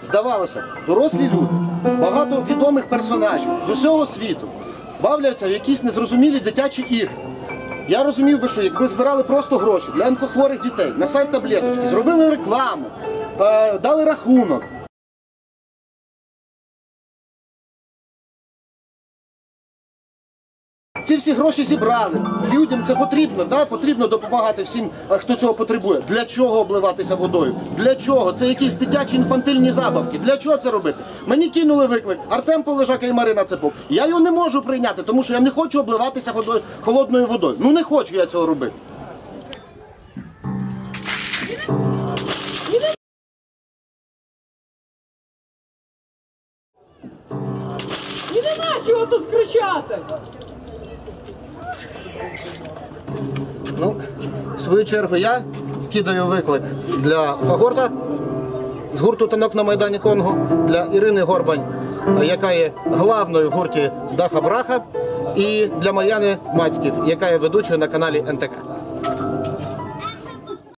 здавалося, б, дорослі люди, багато відомих персонажів з усього світу бавляться в якісь незрозумілі дитячі ігри. Я розумів би, що якби збирали просто гроші для онкохворих дітей на сайт таблеточки, зробили рекламу, е, дали рахунок. Ці всі гроші зібрали. Людям це потрібно, да? потрібно допомагати всім, хто цього потребує. Для чого обливатися водою? Для чого? Це якісь дитячі інфантильні забавки. Для чого це робити? Мені кинули виклик Артем Полежака і Марина Цепок. Я його не можу прийняти, тому що я не хочу обливатися водою, холодною водою. Ну не хочу я цього робити. І нема чого тут кричати. Ну, в свою чергу я кидаю виклик для Фагорта з гурту танок на Майдані Конго, для Ірини Горбань, яка є главною в гурті Даха Браха, і для Мар'яни Мацьків, яка є ведучою на каналі НТК.